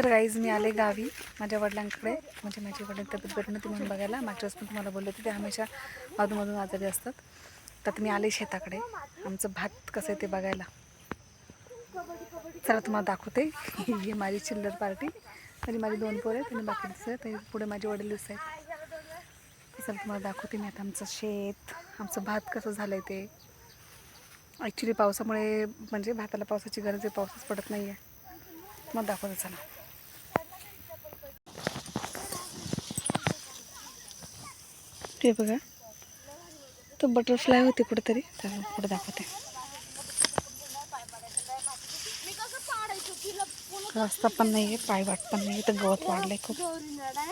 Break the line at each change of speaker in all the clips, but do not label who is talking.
तर गाईज मी आले गावी माझ्या वडिलांकडे. म्हणजे माझी वडील तब्येत बरी नव्हती म्हणून बघायला. मागच्या वेळेस पण तुम्हाला बोलले होते ते हमेशा अधूनमधून आजारी असतात. तर मी आले शेताकडे. आमचं भात कसं आहे ते बघायला. चला तुम्हाला दाखवते. ही माझी चिल्लर पार्टी. आणि माझी दोन पोरं आहेत आणि बाकी दिसत आहेत. पुढे माझे वडील दिसत आहेत. चला तुम्हाला दाखवते मी आता आमचं शेत. आमचं भात कसं झालं आहे ते. ॲक्च्युली पावसामुळे म्हणजे भाताला पावसाची गरज आहे पाऊसच पडत नाही आहे मग दाखवते चला. ते बघा. तो बटरफ्लाय होते कुठेतरी. त्याला पुढे दाखवते. रस्ता पण नाही आहे पाय वाट पण नाही तर गवत वाढलंय खूप.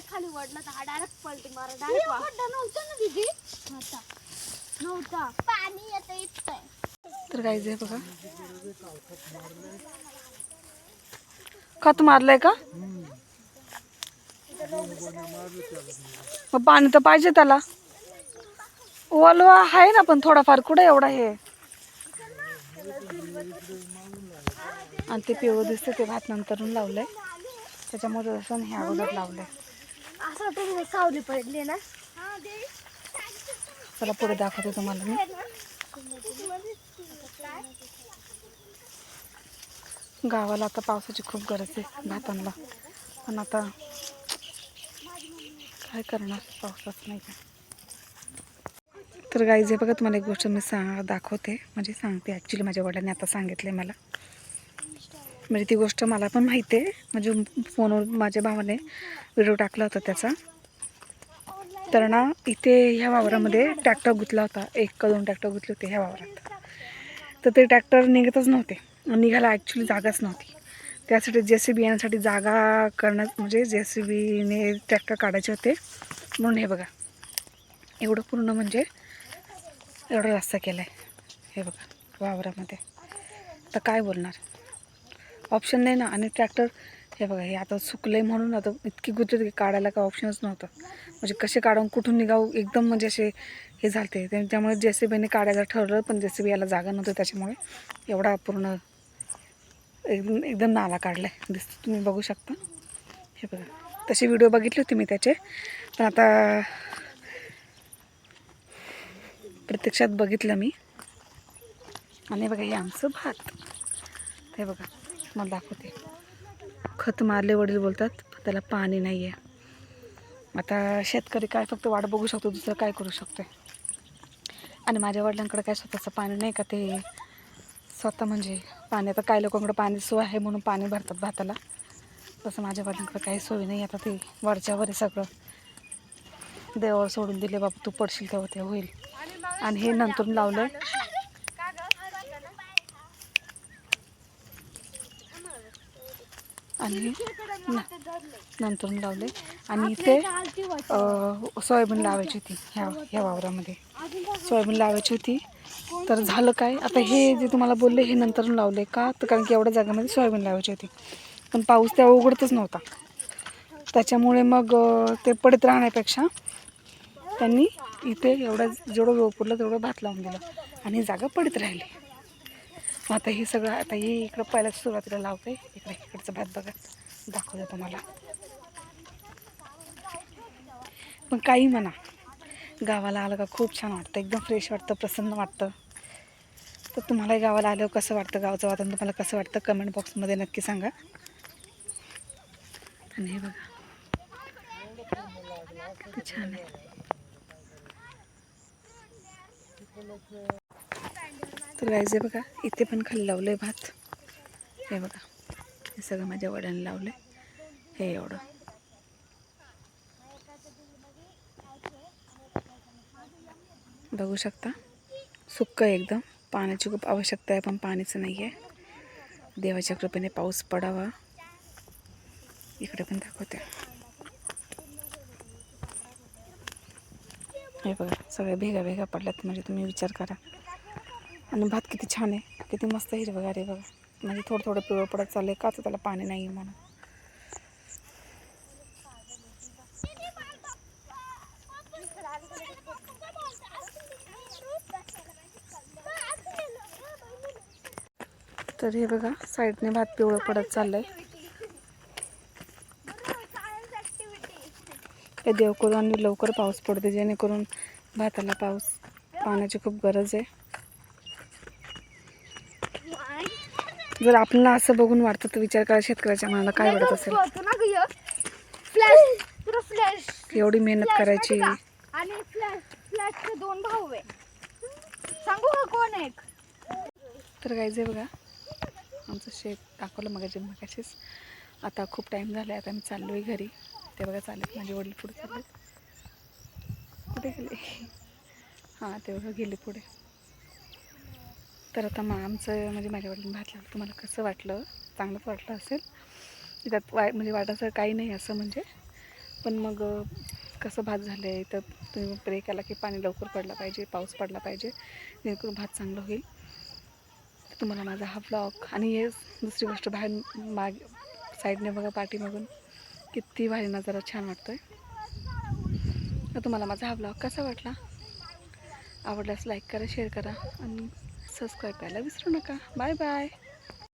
खाली वाढलं तर हा डायरेक्ट पलटी मारा डायरेक्ट ना दिदी नव्हता पाणी येतं
तर काय आहे बघा खत मारलंय का? मग पाणी तर पाहिजे त्याला. ओलवा आहे ना पण थोडाफार. कुठं एवढा हे? आणि ते पिवळं दिसतं ते भात नंतरून लावलंय. त्याच्यामुळे असं हे अगोदर लावलंय.
असं सावली पडली ना.
चला पुढे दाखवते तुम्हाला मी. गावाला आता पावसाची खूप गरज आहे भातांना. पण आता काय करणार? पावसाच नाही का तर गाईज हे बघा तुम्हाला एक गोष्ट मी सांग दाखवते. म्हणजे सांगते ॲक्च्युली माझ्या वडिलांनी आता सांगितले मला. म्हणजे ती गोष्ट मला पण माहिती आहे. म्हणजे फोनवर माझ्या भावाने व्हिडिओ टाकला होता त्याचा. तर ना इथे ह्या वावरामध्ये ट्रॅक्टर गुतला होता. एक का दोन ट्रॅक्टर गुतले होते ह्या वावरात. तर ते ट्रॅक्टर निघतच नव्हते. निघायला ॲक्च्युली जागाच नव्हती. त्यासाठी जे सी बी येण्यासाठी जागा करण्यात म्हणजे जे सी बीने ट्रॅक्टर काढायचे होते. म्हणून हे बघा. एवढं पूर्ण म्हणजे एवढा रस्ता केला आहे हे बघा वावरामध्ये. आता काय बोलणार? ऑप्शन नाही ना. आणि ट्रॅक्टर हे बघा हे आता सुकलं आहे म्हणून आता इतकी गुजर की काढायला काय ऑप्शनच नव्हतं. म्हणजे कसे काढून कुठून निघावं? एकदम म्हणजे असे हे झालते. त्या- त्यामुळे जे सी बीने काढायला ठरलं पण जे सी बी याला जागा नव्हती त्याच्यामुळे एवढा पूर्ण एकदम एकदम नाला काढला आहे दिसतं तुम्ही बघू शकता. हे बघा. तसे व्हिडिओ बघितले होते मी त्याचे. पण आता प्रत्यक्षात बघितलं मी. आणि बघा हे आमचं भात. हे बघा मला दाखवते. खत मारले वडील बोलतात त्याला पाणी नाही आहे आता शेतकरी काय फक्त वाट बघू शकतो दुसरं काय करू शकतो आणि माझ्या वडिलांकडे काय स्वतःचं पाणी नाही का ते? स्वतः म्हणजे पाणी आता काही लोकांकडे पाणी सोय आहे म्हणून पाणी भरतात भाताला. तसं माझ्या वडिलांकडे काही सोय नाही. आता ते वरच्यावर आहे सगळं. देवावर सोडून दिले बाबा तू पडशील तेव्हा ते होईल. आणि हे नंतर लावलं. आणि नंतर लावले आणि इथे सोयाबीन लावायची होती ह्या ह्या वावरामध्ये. सोयाबीन लावायची होती. तर झालं काय? आता हे जे तुम्हाला बोलले हे नंतर लावले का? तर कारण की एवढ्या जागेमध्ये सोयाबीन लावायची होती. पण पाऊस तेव्हा उघडतच नव्हता. त्याच्यामुळे मग ते पडत राहण्यापेक्षा त्यांनी इथे एवढं जेवढं वेळ पुरलं तेवढं भात लावून दिलं आणि जागा पडत राहिली. मग आता हे सगळं आता हे इकडं पहिल्याच सुरुवातीला लावते इकडे इकडचं भात बघा. दाखवतो तुम्हाला. पण काही म्हणा. गावाला आलं का खूप छान वाटतं. एकदम फ्रेश वाटतं प्रसन्न वाटतं. तर तुम्हालाही गावाला आल्यावर कसं वाटतं? गावाचं वातावरण तुम्हाला कसं वाटतं? कमेंट बॉक्समध्ये नक्की सांगा. आणि हे बघा. छान आहे. तर गायचं बघा इथे पण खाली लावलं आहे भात. हे बघा हे सगळं माझ्या वडिलांनी लावलं आहे हे एवढं. बघू शकता? सुक्क आहे एकदम. पाण्याची खूप आवश्यकता आहे पण पाणीचं नाही आहे देवाच्या कृपेने पाऊस पडावा. इकडे पण दाखवते. हे बघा सगळ्या भेगा भेगा पडल्यात म्हणजे तुम्ही विचार करा. आणि भात किती छान आहे किती मस्त हिरवगार आहे बघा. म्हणजे थोडं थोडं पिवळं पडत चाललंय का तर त्याला पाणी नाही आहे म्हणून. तर हे बघा साईडने भात पिवळं पडत चाललंय. हे देव करू आणि लवकर पाऊस पडते जेणेकरून भाताला पाऊस पाण्याची खूप गरज आहे. जर आपल्याला असं बघून वाटतं तर विचार करा शेतकऱ्याच्या मनाला काय वाटत असेल? एवढी मेहनत करायची.
आणि दोन भाऊ आहे सांगू का कोण
तर काय जे बघा आमचं शेत दाखवलं मगाशी मगाशीच. आता खूप टाईम झाला आहे आता मी चाललो आहे घरी. ते बघा चालत माझे वडील पुढे चाललेत. कुठे गेले. हां ते बघा गेले पुढे. तर आता मग आमचं म्हणजे माझ्या वडिलांनी भात लावलं. तुम्हाला कसं वाटलं? चांगलंच वाटलं असेल. त्यात वाय म्हणजे वाटायचं काही नाही असं म्हणजे. पण मग कसं भात झालं आहे तर तुम्ही प्रे केला की पाणी लवकर पडलं पाहिजे पाऊस पडला पाहिजे. जेणेकरून भात चांगलं होईल. तुम्हाला माझा हा ब्लॉग आणि हे दुसरी गोष्ट बाहेर माग साईडने बघा पाठीमागून. किती भारी नजारा छान वाटतोय. तर तुम्हाला माझा हा ब्लॉग कसा वाटला? आवडल्यास लाईक करा शेअर करा आणि सबस्क्राईब करायला विसरू नका. Bye bye